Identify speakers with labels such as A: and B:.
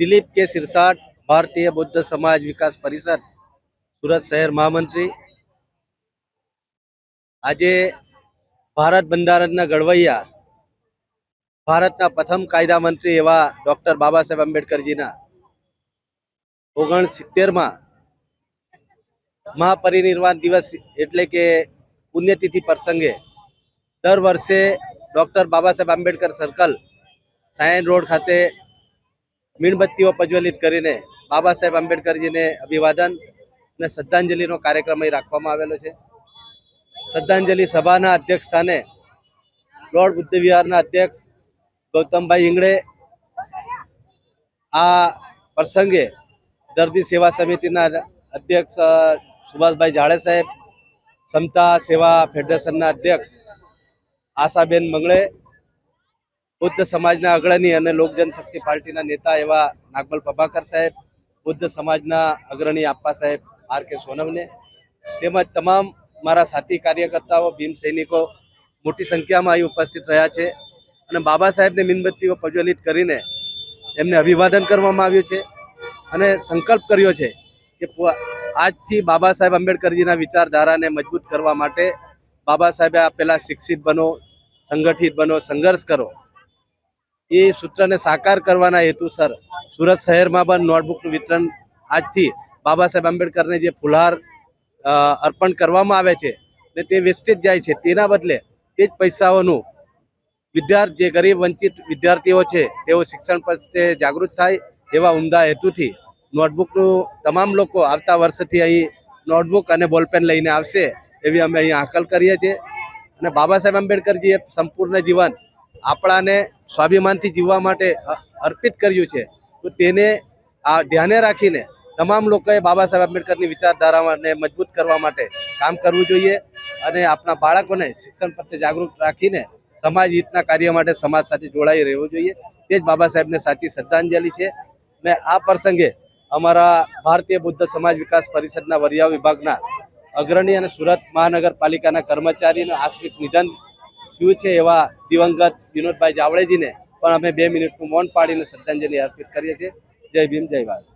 A: દિલીપ કે સિરસાટ, ભારતીય બૌદ્ધ સમાજ વિકાસ પરિષદ, સુરત શહેર મહામંત્રી. આજે ભારત બંધારણના ઘડવૈયા, ભારતના પ્રથમ કાયદા મંત્રી એવા ડોક્ટર બાબા સાહેબ આંબેડકરજીના ઓગણસિત્તેરમાં મહાપરિનિર્વાણ દિવસ એટલે કે પુણ્યતિથિ પ્રસંગે દર વર્ષે ડોક્ટર બાબા સાહેબ આંબેડકર સર્કલ, સાયન રોડ ખાતે મીણબત્તીઓ પ્રજ્વલિત કરીને બાબા સાહેબ આંબેડકરજીને અભિવાદન અને શ્રદ્ધાંજલિનો કાર્યક્રમ અહીં રાખવામાં આવેલો છે. શ્રદ્ધાંજલિ સભાના અધ્યક્ષ સ્થાને લોર્ડ બુદ્ધ વિહારના અધ્યક્ષ ગૌતમભાઈ ઇંગડે આ પ્રસંગે દર્દી સેવા સમિતિના અધ્યક્ષ સુભાષભાઈ જાડે સાહેબ, સમતા સેવા ફેડરેશનના અધ્યક્ષ આશાબેન મંગળે બુદ્ધ સમાજના અગ્રણી અને લોક જનશક્તિ પાર્ટીના નેતા એવા નાગમલ પ્રભાકર સાહેબ, બુદ્ધ સમાજના અગ્રણી આપ્પા સાહેબ આર કે સોનમને, તેમજ તમામ મારા સાથી કાર્યકર્તાઓ, ભીમ સૈનિકો મોટી સંખ્યામાં અહીં ઉપસ્થિત રહ્યા છે અને બાબા સાહેબને મીણબત્તીઓ પ્રજ્વલિત કરીને એમને અભિવાદન કરવામાં આવ્યું છે અને સંકલ્પ કર્યો છે કે આજથી બાબા સાહેબ આંબેડકરજીના વિચારધારાને મજબૂત કરવા માટે બાબા સાહેબે આપેલા શિક્ષિત બનો, સંગઠિત બનો, સંઘર્ષ કરો. એ સૂત્રને સાકાર કરવાના હેતુસર સુરત શહેરમાં પણ નોટબુકનું વિતરણ આજથી બાબા સાહેબ આંબેડકરને જે ફુલહાર અર્પણ કરવામાં આવે છે ને તે વેસ્ટેજ જાય છે, તેના બદલે તે જ પૈસાઓનું વિદ્યાર્થી જે ગરીબ વંચિત વિદ્યાર્થીઓ છે, તેઓ શિક્ષણ પ્રત્યે જાગૃત થાય એવા ઉમદા હેતુથી નોટબુકનું તમામ લોકો આવતા વર્ષથી અહીં નોટબુક અને બોલપેન લઈને આવશે એવી અમે અહીં હાકલ કરીએ છીએ. અને બાબા સાહેબ આંબેડકરજીએ સંપૂર્ણ જીવન આપણાને સ્વાભિમાનથી જીવવા માટે અર્પિત કર્યું છે, તો તેને આ ધ્યાને રાખીને તમામ લોકોએ બાબા સાહેબ આંબેડકરની વિચારધારાને મજબૂત કરવા માટે કામ કરવું જોઈએ અને આપણા બાળકોને શિક્ષણ પ્રત્યે જાગૃત રાખીને સમાજ હિતના કાર્ય માટે સમાજ સાથે જોડાઈ રહેવું જોઈએ. તે જ બાબા સાહેબને સાચી શ્રદ્ધાંજલિ છે. ને આ પ્રસંગે અમારા ભારતીય બુદ્ધ સમાજ વિકાસ પરિષદના વરિયા વિભાગના અગ્રણી અને સુરત મહાનગરપાલિકાના કર્મચારીનું આસ્મિક નિધન થયું છે એવા દિવંગત વિનોદભાઈ જાવડેજીને પણ અમે બે મિનિટનું મૌન પાડીને શ્રદ્ધાંજલિ અર્પિત કરીએ છીએ. જય ભીમ, જય ભારત.